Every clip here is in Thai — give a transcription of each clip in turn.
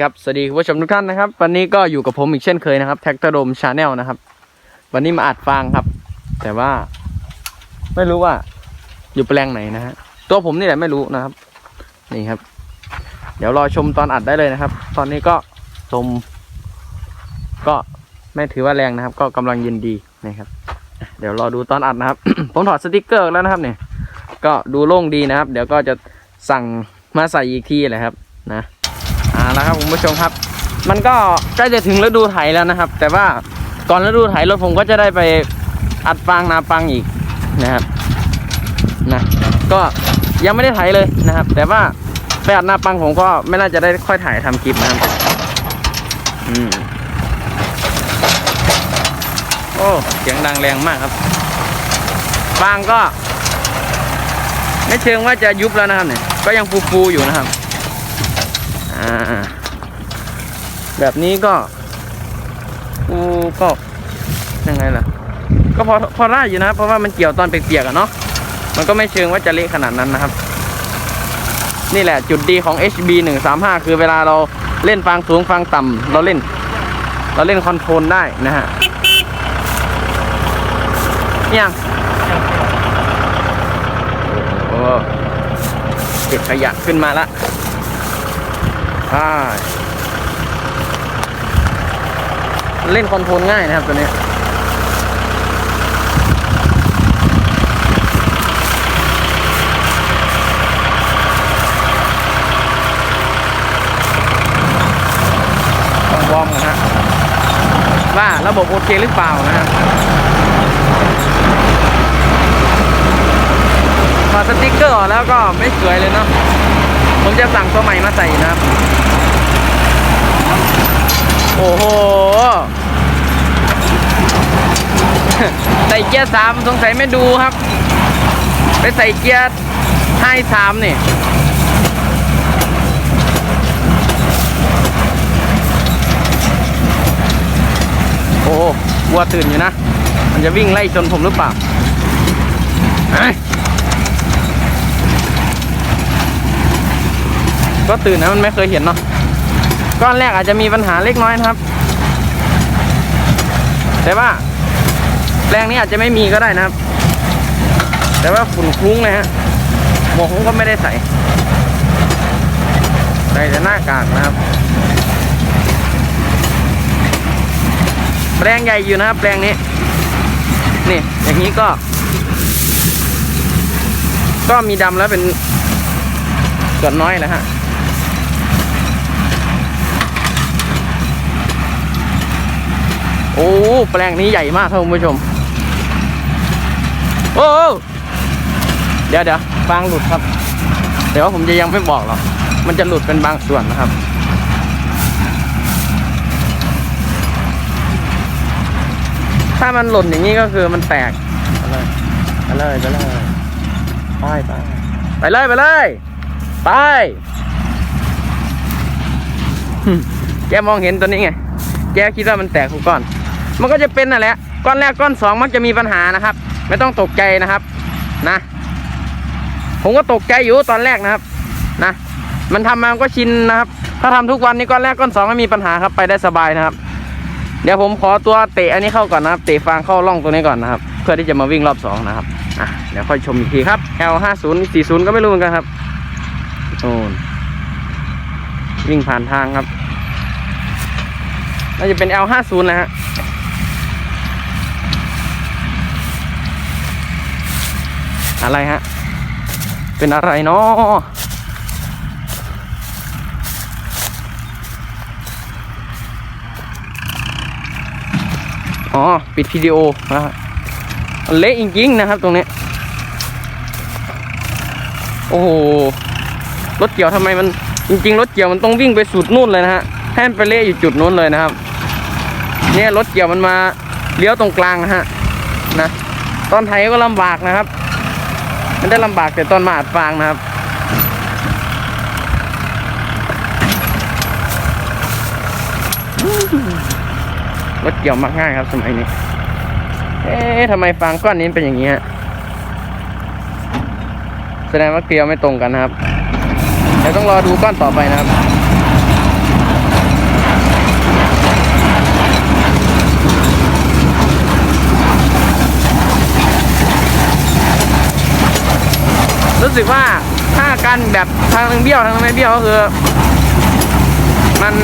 ครับสวัสดีคุณผู้ชมทุกท่านนะครับ วันนี้ก็อยู่กับผมอีกเช่นเคยนะครับแท็กเตอร์โดมชาแนลนะครับ วันนี้มาอัดฟางครับ แต่ว่า ไม่รู้ว่า อยู่แปลงไหนนะฮะตัวผมนี่แหละไม่รู้นะครับ นี่ครับ เดี๋ยวรอชมตอนอัดได้เลยนะครับ ตอนนี้ก็ชมก็ไม่ถือว่าแรงนะครับ ก็กำลังเย็นดีนะครับ เดี๋ยวรอดูตอนอัดนะครับ ผมถอดสติกเกอร์แล้วนะครับเนี่ยก็ดูโล่งดีนะครับ เดี๋ยวก็จะสั่งมาใส่อีกทีแหละครับ นะ อ่าแล้วครับคุณผู้ชมครับ มันก็ใกล้จะถึงฤดูไถแล้วนะครับ แต่ว่าก่อนฤดูไถรถผมก็จะได้ไปอัดฟางนาปังอีกนะครับนะก็ยังไม่ได้ไถเลยนะครับ แต่ว่าไปอัดนาปังผมก็ไม่น่าจะได้ค่อยถ่ายทำคลิปนะครับอืมโอ้เสียงดังแรงมากครับฟางก็ ไม่เชิงว่าจะยุบแล้วนะครับเนี่ยก็ยังฟูๆอยู่นะครับ อ่า แบบนี้ก็ฟูก็ยังไงล่ะ ก็พอพอได้อยู่นะ เพราะว่ามันเกี่ยวตอนเปียกๆอะเนาะ มันก็ไม่เชิงว่าจะเละขนาดนั้นนะครับ นี่แหละจุดดีของ HB 135คือเวลาเราเล่นฟางสูงฟางต่ำเราเล่น เราเล่นคอนโทรลได้นะฮะยังโอ้เก็บขยะขึ้นมาละ อ่าเล่นคอนโทรลง่ายนะครับตัวนี้ต้องวอร์มกันฮะว่าระบบโอเคหรือเปล่านะฮะถอสติ๊กเกอร์ออกแล้วก็ไม่สวยเลยเนาะผมจะสั่งตัวใหม่มาใส่นะครับ โอ้โห ใส่เกียร์สามสงสัยไม่ดูครับ ไปใส่เกียร์ให้สามนี่โอ้วัวตื่นอยู่นะ มันจะวิ่งไล่ชนผมหรือเปล่าก็ตื่นนะมันไม่เคยเห็นเนาะ ก้อนแรกอาจจะมีปัญหาเล็กน้อยนะครับ แต่ว่าแปลงนี้อาจจะไม่มีก็ได้นะครับ แต่ว่าฝุ่นคลุ้งเลยฮะหมวกผมก็ไม่ได้ใส่ใส่แต่หน้ากากนะครับ แปลงใหญ่อยู่นะครับแปลงนี้ นี่ อย่างนี้ก็ ก็มีดำแล้วเป็นส่วนน้อยแหละฮะ โอ้ แปลงนี้ใหญ่มากครับคุณผู้ชม โอ้เดี๋ยวเดี๋ยวฟางหลุดครับเดี๋ยวผมจะยังไม่บอกหรอก มันจะหลุดเป็นบางส่วนนะครับ ถ้ามันหล่นอย่างนี้ก็คือมันแตก ไปเลย ไปเลย ไปเลยไปไปไปเลย ไปเลย ไปแกมองเห็นตัวนี้ไง แกคิดว่ามันแตกทุกก้อน มันก็จะเป็นนั่นแหละก้อนแรกก้อนสองมักจะมีปัญหานะครับ ไม่ต้องตกใจนะครับนะ ผมก็ตกใจอยู่ตอนแรกนะครับนะมันทำมามันก็ชินนะครับ ถ้าทำทุกวันนี้ก้อนแรกก้อนสองไม่มีปัญหาครับไปได้สบายนะครับ เดี๋ยวผมขอตัวเตะอันนี้เข้าก่อนนะครับ เตะฟางเข้าร่องตัวนี้ก่อนนะครับ เพื่อที่จะมาวิ่งรอบสองนะครับอะเดี๋ยวค่อยชมอีกทีครับ L ห้าศูนย์สี่ศูนย์ก็ไม่รู้เหมือนกันครับโอ้วิ่งผ่านทางครับน่าจะเป็น L ห้าศูนย์นะฮะ อะไรฮะ เป็นอะไรเนาะอ๋อ ปิดวิดีโอนะฮะมันเละจริงๆนะครับตรงนี้ โอ้โห รถเกี่ยวทำไมมันจริง ๆ รถเกี่ยวมันต้องวิ่งไปสุดนู่นเลยนะฮะให้มันไปเละอยู่จุดนู้นเลยนะครับ เนี่ยรถเกี่ยวมันมาเลี้ยวตรงกลางนะฮะนะ ตอนไถก็ลำบากนะครับ มันได้ลำบากแต่ตอนมาอัดฟางนะครับ รถเกี่ยวมักง่ายครับสมัยนี้ เอ๊ะทำไมฟางก้อนนี้เป็นอย่างนี้ฮะ แสดงว่าเกลียวไม่ตรงกันนะครับ เดี๋ยวต้องรอดูก้อนต่อไปนะครับ รู้สึกว่าถ้าการแบบทางหนึงเบี้ยวทางไม่เบี้ยวก็คือ มัน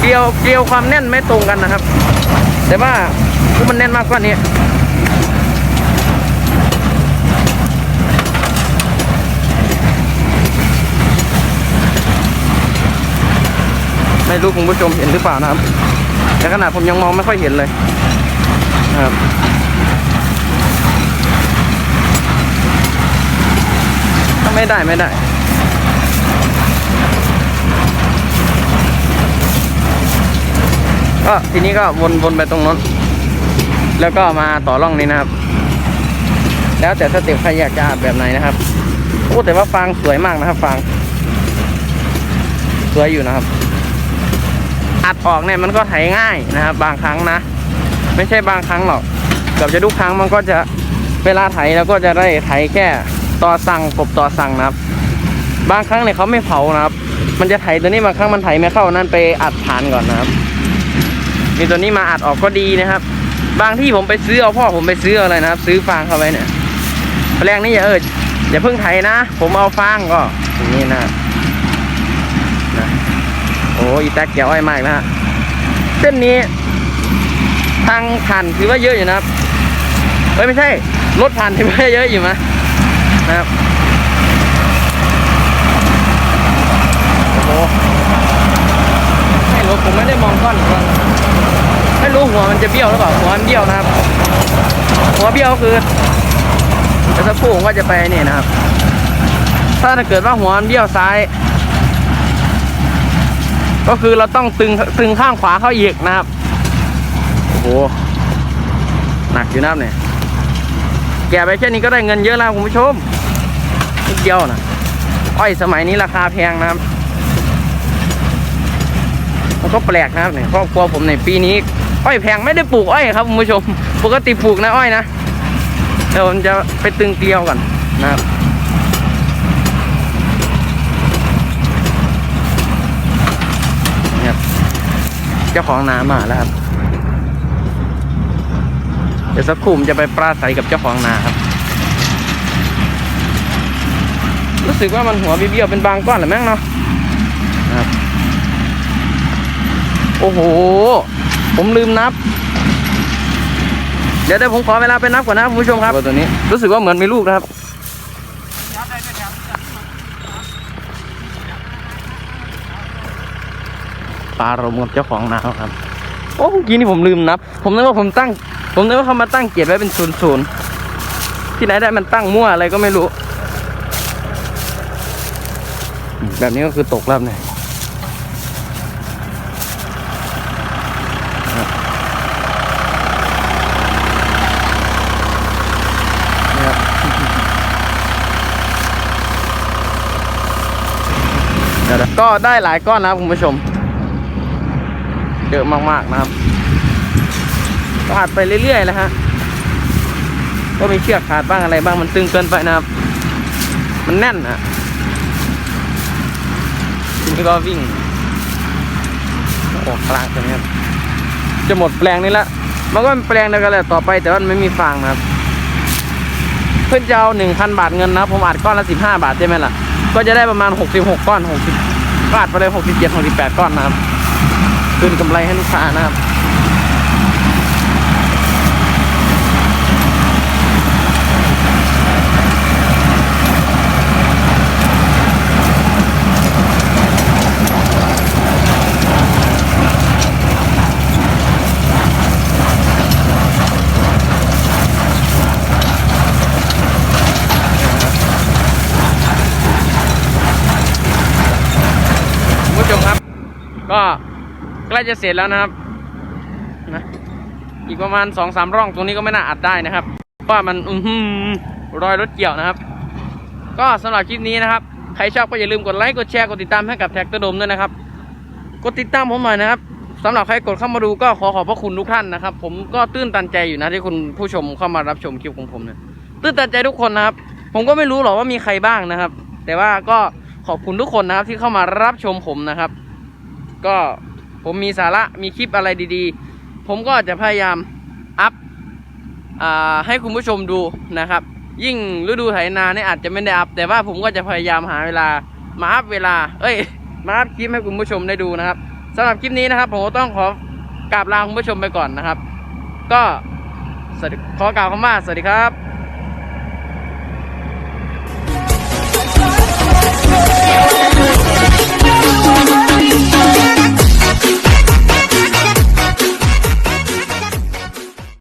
เกลียวเกลียวความแน่นไม่ตรงกันนะครับ แต่ว่าพวกมันแน่นมากกว่านี้ไม่รู้คุณผู้ชมเห็นหรือเปล่านะครับแต่ขนาดผมยังมองไม่ค่อยเห็นเลยครับ ไม่ได้ไม่ได้ก็ทีนี้ก็วนวนไปตรงนู้นแล้วก็มาต่อร่องนี้นะครับ แล้วแต่สเต็ปใครอยากจะอาบแบบไหนนะครับโอ้แต่ว่าฟางสวยมากนะครับฟางสวยอยู่นะครับ อัดออกเนี่ยมันก็ไถง่ายนะครับ บางครั้งนะ ไม่ใช่บางครั้งหรอกเกือบจะทุกครั้งมันก็จะเวลาไถแล้วก็จะได้ไถแค่ ต่อสั่งกบต่อสั่งนะครับ บางครั้งเนี่ยเขาไม่เผานะครับ มันจะไถตัวนี้บางครั้งมันไถไม่เข้านั่นไปอัดฐานก่อนนะครับมีตัวนี้มาอัดออกก็ดีนะครับ บางที่ผมไปซื้อเอาพ่อผมไปซื้ออะไรนะครับ ซื้อฟางเข้าไปเนี่ยแรงนี้อย่าเอออย่าเพิ่งไถนะ ผมเอาฟางก็อย่างนี้นะนะโอ้อีแท็กเกี่ยวอ้อยมากนะฮะเส้นนี้ ทางผ่านถือว่าเยอะอยู่นะครับเฮ้ยไม่ใช่รถผ่านถือว่าเยอะอยู่นะ นะครับโอ้โหไม่รู้ผมไม่ได้มองก้อนก่อนไม่รู้หัวมันจะเบี้ยวหรือเปล่าหัวมันเบี้ยวนะครับ หัวเบี้ยวคือเดี๋ยวสักครู่ผมก็จะไปนี่นะครับ ถ้าเกิดว่าหัวมันเบี้ยวซ้าย ก็คือเราต้องตึงตึงข้างขวาเข้าอีกนะครับโอ้โหหนักอยู่นะเนี่ย แกะไปแค่นี้ก็ได้เงินเยอะแล้วคุณผู้ชมนิดเดียวนะอ้อยสมัยนี้ราคาแพงนะครับมันก็แปลกนะครับเนี่ยครอบครัวผมในปีนี้อ้อยแพงไม่ได้ปลูกอ้อยครับคุณผู้ชม ปกติปลูกนะอ้อยนะเดี๋ยวผมจะไปตึงเกลียวก่อนนะครับเนี่ยเจ้าของนามาแล้วครับ ดี๋ยวสักครู่ผมจะไปปราศัยกับเจ้าของนาครับ รู้สึกว่ามันหัวเบี้ยวๆเป็นบางก้อนหรือแม่งเนาะนะครับโอ้โห ผมลืมนับ เดี๋ยวเดี๋ยวผมขอเวลาไปนับก่อนนะคุณผู้ชมครับตัวนี้ รู้สึกว่าเหมือนมีลูกนะครับปลารมกับเจ้าของนาครับ โอ้เมื่อกี้นี่ผมลืมนับ ผมนึกว่าผมตั้ง ผมนึกว่าเขามาตั้งเกียรไว้เป็นศูนย์ศูนย์ที่ไหนได้มันตั้งมั่วอะไรก็ไม่รู้ แบบนี้ก็คือตกแล้วเนี่ยนะครับเดี๋ยก็ได้หลายก้อนนะครับคุณผู้ชม เยอะมากๆนะครับ ก็อัดไปเรื่อยๆนะฮะก็มีเชือกขาดบ้างอะไรบ้างมันตึงเกินไปนะครับ มันแน่นอะทีนี้ก็วิ่งออกกลางตัวนี้ครับจะหมดแปลงนี้ละมันก็เป็นแปลงเดียวกันแหละต่อไปแต่ว่ามันไม่มีฟางนะครับ เพื่อนจะเอาหนึ่งพันบาทเงินนะผมอัดก้อนละสิบห้าบาทใช่ไหมล่ะ ก็จะได้ประมาณหกสิบหกก้อนหกสิบก็อัดไปเลยหกสิบเจ็ดหกสิบแปดก้อนนะครับ คืนกำไรให้ลูกค้านะครับ คุณผู้ชมครับ ก็ใก ล้จะเสร็จแล้วนะครับนะอีกประมาณสองสามร่องตรงนี้ก็ไม่น่าอัดได้นะครับเพราะว่ามันอือหือรอยรถเกี่ยวนะครับ ก็สำหรับคลิปนี้นะครับ ใครชอบก็อย่าลืมกดไลค์กดแชร์กดติดตามให้กับแท็กเตอร์โดมด้วยนะครับ กดติดตามผมหน่อยนะครับสำหรับใครกดเข้ามาดูก็ขอขอบพระคุณทุกท่านนะครับ ผมก็ตื้นตันใจอยู่นะที่คุณผู้ชมเข้ามารับชมคลิปของผมเนี่ยตื้นตันใจทุกคนนะครับ ผมก็ไม่รู้หรอกว่ามีใครบ้างนะครับ แต่ว่าก็ขอบคุณทุกคนนะครับที่เข้ามารับชมผมนะครับ ก็ ผมมีสาระมีคลิปอะไรดีๆ ผมก็จะพยายามอัพอให้คุณผู้ชมดูนะครับ ยิ่งฤดูไถนาเนี่ยอาจจะไม่ได้อัพ แต่ว่าผมก็จะพยายามหาเวลามาอัพเวลา เอ้ย มาอัพคลิปให้คุณผู้ชมได้ดูนะครับสำหรับคลิปนี้นะครับ ผมก็ต้องขอกราบลาคุณผู้ชมไปก่อนนะครับ ก็ขอกล่าวคำว่าสวัสดีครับ